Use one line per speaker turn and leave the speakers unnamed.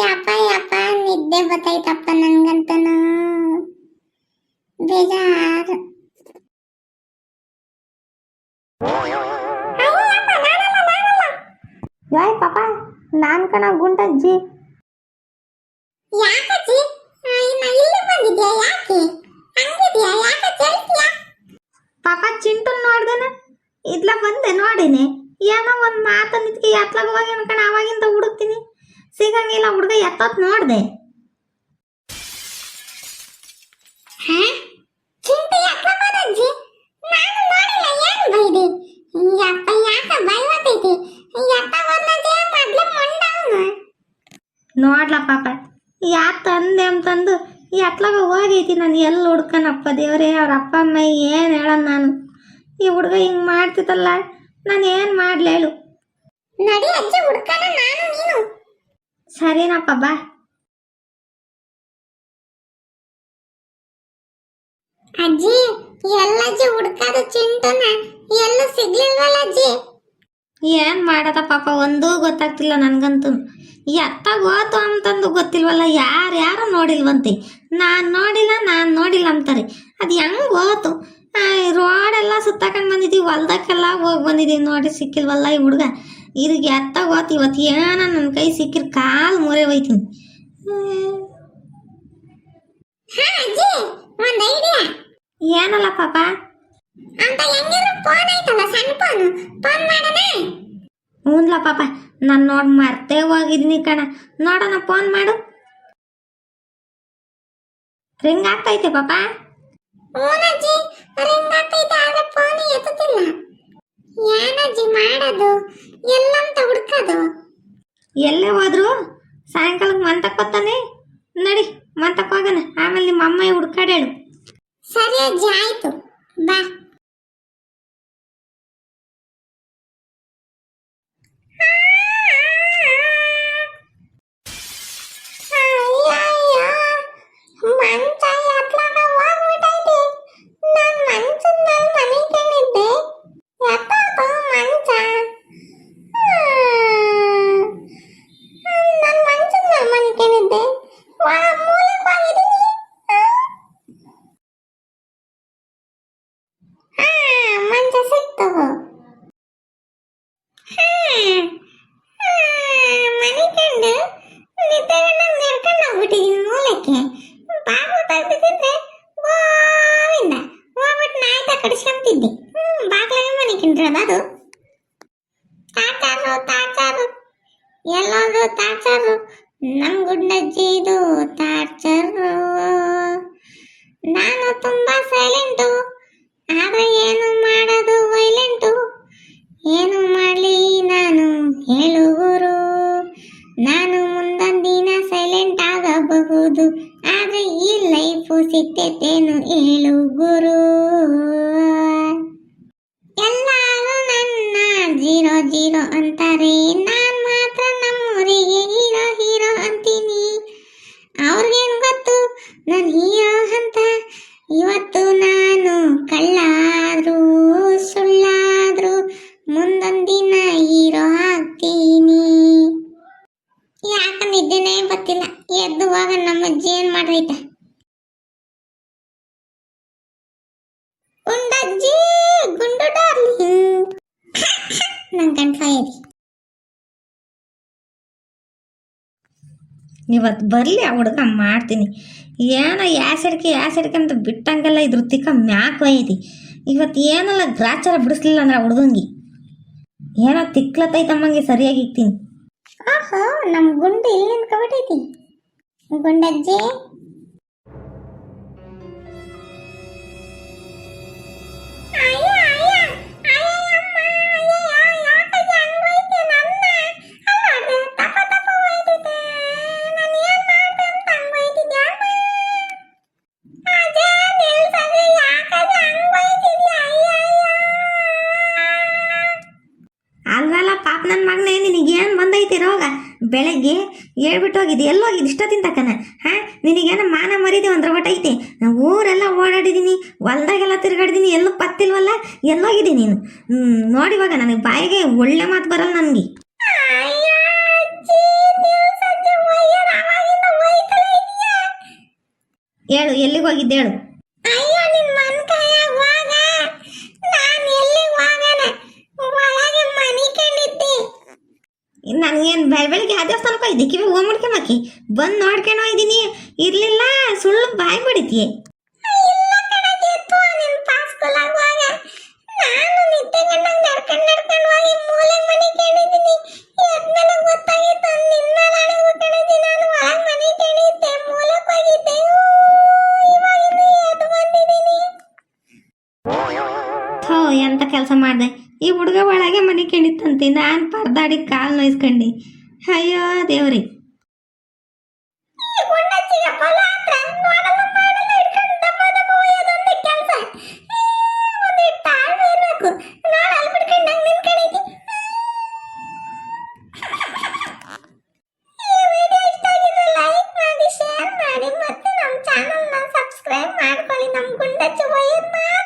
ಯಪ್ಪ ಯಪ್ಪ, ನಿದ್ದೆ ಬತ್ತೈತಪ್ಪ ನಂಗಂತನು. ಬೇಜಾರು.
ಯಾಯ್ ಪಾಪ, ನಾನ್ ಕಣ ಗುಂಡಜ್ಜಿ.
ಯಾಕಜ್ಜಿ? ಯಾಕೆ?
ಪಾಪ ಚಿಂಟು ನೋಡ್ದೇನ. ಇದ್ಲ ಬಂದೆ, ನೋಡಿನಿ. ಏನೋ ಒಂದ್ ಮಾತು ನಿತ್ಕೆ ಯಾತ್ಲಾಗ ಹೋಗಿ ಅನ್ಕಣ ಅವಾಗಿಂದ ಸಿಗಂಗಿಲ್ಲ ಹುಡುಗ ಎತ್ತತ್ ನೋಡ್ದೆ. ನೋಡ್ಲ ಪಾಪ ಯಾ ತಂದೆ ಅಂತಂದು ಎತ್ಲಾಗ ಹೋಗೈತಿ ನಾನು ಎಲ್ಲಿ ಹುಡ್ಕನಪ್ಪ ದೇವ್ರೇ ಅವ್ರ ಅಪ್ಪ ಅಮ್ಮ ಏನು ಹೇಳೋಣ ನಾನು? ಈ ಹುಡುಗ ಹಿಂಗ್ ಮಾಡ್ತಿತ್ತಲ್ಲ ನಾನು ಏನು ಮಾಡ್ಲೇಳು
ನಡಿ ಅಜ್ಜಿ ಹುಡ್ಕಣ ನಾನು ನೀನು.
ಸರಿನಪ್ಪ ಬಾ
ಅಜ್ಜಿ ಎಲ್ಲಜ್ಜಿ ಹುಡ್ಕಾದ ಚಿಂಟನ ಎಲ್ಲೂ ಸಿಗ್ಲಿಲ್ವಲ್ಲ ಅಜ್ಜಿ?
ಏನ್ ಮಾಡದ ಪಾಪ ಒಂದೂ ಗೊತ್ತಾಗ್ತಿಲ್ಲ ನನ್ಗಂತೂ. ಎತ್ತಾಗ ಹೋತು ಅಂತಂದು ಗೊತ್ತಿಲ್ವಲ್ಲ ಯಾರು ಯಾರು ನೋಡಿಲ್ವಂತೆ. ನಾನು ನೋಡಿಲ್ಲ ನಾನು ನೋಡಿಲ್ಲ ಅಂತಾರೆ. ಅದು ಹೆಂಗ್ ಹೋತು? ರೋಡೆಲ್ಲ ಸುತ್ತಾಕೊಂಡ್ ಬಂದಿದ್ದೀವಿ ಹೊಲ್ದಕ್ಕೆಲ್ಲ ಹೋಗಿ ಬಂದಿದ್ದೀವಿ ನೋಡಿ ಸಿಕ್ಕಿಲ್ವಲ್ಲ ಈ ಹುಡುಗ. ಇದಕ್ಕೆ ಎತ್ತ ಗೊತ್ತ ಇವತ್ತು ಏನೋ ನನ್ನ ಕೈ ಸಿಕ್ಕಿರ್ ಕಾಲು ಮುರೆ
ಐಡಿಯಾ
ಏನಲ್ಲ ಪಾಪ?
ಅಂತ ಹೆಂಗಿದ್ರು ಫೋನ್ ಐತಲ್ಲ ಸಣ್ಣ ಫೋನ್ ಫೋನ್ ಮಾಡೋಣ?
ಹ್ಞೂನ್ಲ ಪಾಪ ನಾನು ನೋಡಿ ಮರ್ತೇ ಹೋಗಿದ್ದೀನಿ ಕಣ. ನೋಡೋಣ ಫೋನ್ ಮಾಡು. ರಿಂಗ್ ಆಗ್ತೈತೆ ಪಾಪ?
ಓನಜ್ಜಿ ರಿಂಗ್ ಆಗ್ತೈತೆ ಆದ್ರೆ ಫೋನ್ ಎತ್ತುತ್ತಿಲ್ಲ. ಏನಜ್ಜಿ ಮಾಡೋದು? ಎಲ್ಲಂತ ಹುಡ್ಕೋದು?
ಎಲ್ಲೇ ಹೋದ್ರು ಸಾಯಂಕಾಲಕ್ಕೆ ಮಂತಕ್ಕೋತಾನೆ ನಡಿ ಮಂತಕ್ಕೆ ಹೋಗೋಣ. ಆಮೇಲೆ ನಿಮ್ಮ ಅಮ್ಮ ಹುಡ್ಕಾಡೇಳು
ಸರಿ ಅಜ್ಜಿ ಆಯ್ತು. ಬಾ. ಕಡಿಸ್ಕೊಂತಿದ್ದೆ ಹ್ಮ್, ಬಾಗ್ಲಾಗ ಅದು. ತಾಚಾರು ತಾಚಾರು ಎಲ್ಲೋದು ತಾಚಾರು. ನಮ್ ಗುಂಡಜ್ಜಿ ಇದು ತಾಚಾರು. ನಾನು ತುಂಬಾ ಸೈಲೆಂಟು, ಆದ್ರೆ ಏನು ಮಾಡೋದು ವೈಲೆಂಟು? ಏನು ಮಾಡಲಿ ನಾನು ಹೇಳು ಗುರು. ನಾನು ಮುಂದೊಂದಿನ ಸೈಲೆಂಟ್ ಆಗಬಹುದು, ಆದ್ರೆ ಈ ಲೈಫು ಸಿಕ್ತೇತೇನು ಹೇಳು ಗುರು ಎಲ್ಲರೂ ನನ್ನ ಜೀರೋ ಅಂತಾರೆ. ನಾನ್ ಮಾತ್ರ ನಮ್ಮೂರಿಗೆ ಹೀರೋ ಹೀರೋ ಅಂತೀನಿ. ಅವ್ರಿಗೇನು ಗೊತ್ತು? ನಾನು ಹೀರೋ ಅಂತ. ಇವತ್ತು ನಾನು ಕಳ್ಳಾದ್ರು, ಸುಳ್ಳಾದ್ರು ಮುಂದೊಂದಿನ ಹೀರೋ ಆಗ್ತೀನಿ. ಯಾಕ ನಿದ್ದೆನೇ ಗೊತ್ತಿಲ್ಲ. ಎದ್ದು ಹೋಗ ನಮ್ಮ ಅಜ್ಜಿ ಏನ್ ಮಾಡ್ರೈತ? ಗುಂಡಜ್ಜಿ ಗುಂಡು ಡಾರ್ಲಿಂಗ್ ನಂಗೆ ಕಣ್ಫಾಯದಿ
ಇವತ್ತು ಬರಲಿ ಆ ಹುಡುಗ ಮಾಡ್ತೀನಿ. ಏನೋ ಯಾಸಡ್ಕೆ ಯಾಸಡ್ಕೆ ಅಂತ ಬಿಟ್ಟಂಗೆಲ್ಲ ಇದ್ರ ತಿಕ್ಕ ಮ್ಯಾಕ್ ಒಯ್ಯೈತಿ ಇವತ್ತು ಏನಲ್ಲ ಗ್ರಾಚಾರ ಬಿಡಿಸ್ಲಿಲ್ಲ ಅಂದ್ರೆ ಹುಡುಗಂಗಿ. ಏನೋ ತಿಕ್ಲತ್ತೈತಮ್ಮಂಗೆ ಸರಿಯಾಗಿ ಇಕ್ತೀನಿ.
ಆಹೋ ನಮ್ ಗುಂಡು ಇಲ್ಲಿ ನಿಂತ್ಕೊಬಿಟ್ಟೈತಿ ಗುಂಡಜ್ಜಿ.
ಪಾಪ ನನ್ನ ಮಗನೇ ನಿನಗೇನು ಬಂದೈತಿ ರೋಗ? ಬೆಳಗ್ಗೆ ಹೇಳ್ಬಿಟ್ಟು ಹೋಗಿದ್ದೆ. ಎಲ್ಲೋಗಿದ್ದು ಇಷ್ಟೊತ್ತಿನ ತಿಂತಕ್ಕನ ಹಾಂ? ನಿನಗೇನು ಮಾನ ಮರಿದೆ ಒಂದ್ರ ಐತೆ? ನಾನು ಊರೆಲ್ಲ ಓಡಾಡಿದ್ದೀನಿ ಹೊಲ್ದಾಗೆಲ್ಲ ತಿರುಗಾಡಿದ್ದೀನಿ ಎಲ್ಲೂ ಪತ್ತಿಲ್ವಲ್ಲ? ಎಲ್ಲೋಗಿದ್ದೀನಿ ನೀನು? ನೋಡಿ ನೋಡಿವಾಗ ನನಗೆ ಬಾಯಿಗೆ ಒಳ್ಳೆ ಮಾತು ಬರಲ್ಲ ನನಗೆ. ಹೇಳು ಎಲ್ಲಿಗೆ ಹೋಗಿದ್ದೆ ಹೇಳು?
ನಾನ್ ಎಲ್ಲಿ ಹೋಗನ? ಒಳಗೆ ಮನಿ ಕಂಡಿದ್ದೆ
ನನಗೇನು ಬೆಳ ಬೆಳಿಗ್ಗೆ ಆ ದೇವಸ್ಥಾನಕ್ಕೆ ಹೋಗಿದ್ದೆ? ಕಿವಿ ಹೂ ಮುಡ್ಕೊಂಬಾಕಿ ಬಂದು ನೋಡ್ಕೊಂಡು ಹೋಗಿದ್ದೀನಿ. ಇರ್ಲಿಲ್ಲ. ಸುಳ್ಳು ಬಾಯಿ
ಎತ್ತು ನಿನ್ ನಡ್ಕೊಂಡ್ ನಡ್ಕೊಂಡ್ ಹೋಗಿ ಮೂಲೆ ಮನೆ ಕಂಡಿದ್ದೀನಿ
ಈ ಹುಡುಗ ಒಳಗೆ ಮನೆ ಕೇಳಿತ್ತಂತೆ ನಾನು ಪರ್ದಾಡಿ ಕಾಲು ನೋಯಿಸ್ಕೊಂಡು. ಅಯ್ಯೋ ದೇವ್ರಿ.
ಮಾಡ್ಕೊಳ್ಳಿ. ನಮ್ಮ ಗುಂಡಚ್ಚ ಮಾತ್ರ